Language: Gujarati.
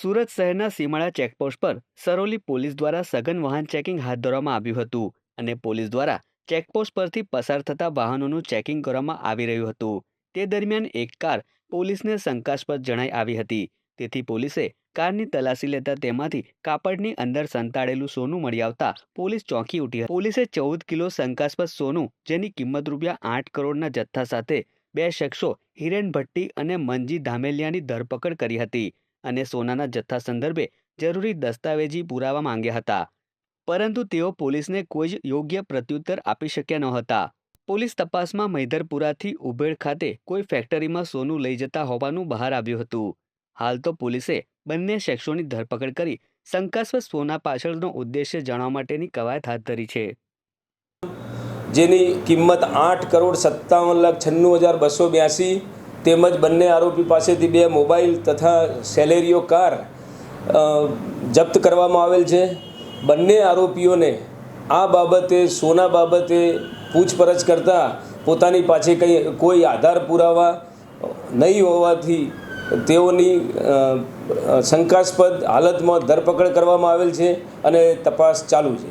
સુરત શહેરના સીમાડા ચેકપોસ્ટ પર સરોલી પોલીસ દ્વારા સઘન વાહન ચેકિંગ હાથ ધરવામાં આવ્યું હતું અને પોલીસ દ્વારા ચેકપોસ્ટ પરથી પસાર થતા વાહનોનું ચેકિંગ કરવામાં આવી રહ્યું હતું. તે દરમિયાન એક કાર પોલીસને શંકાસ્પદ જણાઈ આવી હતી. તેથી પોલીસે કારની તલાશી લેતા તેમાંથી કાપડની અંદર સંતાડેલું સોનું મળી આવતા પોલીસ ચોંકી ઉઠી પોલીસે ચૌદ કિલો શંકાસ્પદ સોનું, જેની કિંમત રૂપિયા આઠ કરોડના જથ્થા સાથે બે શખ્સો હિરેન ભટ્ટી અને મંજી ધામેલિયાની ધરપકડ કરી હતી. અને સોનાના જથ્થા સંદર્ભે જરૂરી દસ્તાવેજી પુરાવા માંગ્યા હતા. પરંતુ તેઓ પોલીસને કોઈ જ યોગ્ય પ્રત્યુત્તર આપી શક્યા નહોતા. પોલીસ તપાસમાં મૈધરપુરાથી ઉભેડ ખાતે કોઈ ફેક્ટરીમાં સોનું લઈ જતા હોવાનું બહાર આવ્યું હતું. હાલ તો પોલીસે બંને શખ્સોની ધરપકડ કરી શંકાસ્પદ સોના પાછળનો ઉદ્દેશ્ય જાણવા માટેની કવાયત હાથ ધરી છે. જેની કિંમત આઠ કરોડ સત્તાવન લાખ છન્નું હજાર બસો બ્યાસી તેમજ બંને આરોપી પાસેથી બે મોબાઈલ તથા સેલેરીઓ કાર જપ્ત કરવામાં આવેલ છે. બંને આરોપીઓને આ બાબતે, સોના બાબતે પૂછપરછ કરતાં પોતાની પાસે કંઈ, કોઈ આધાર પુરાવા નહીં હોવાથી તેઓની શંકાસ્પદ હાલતમાં ધરપકડ કરવામાં આવેલ છે અને તપાસ ચાલુ છે.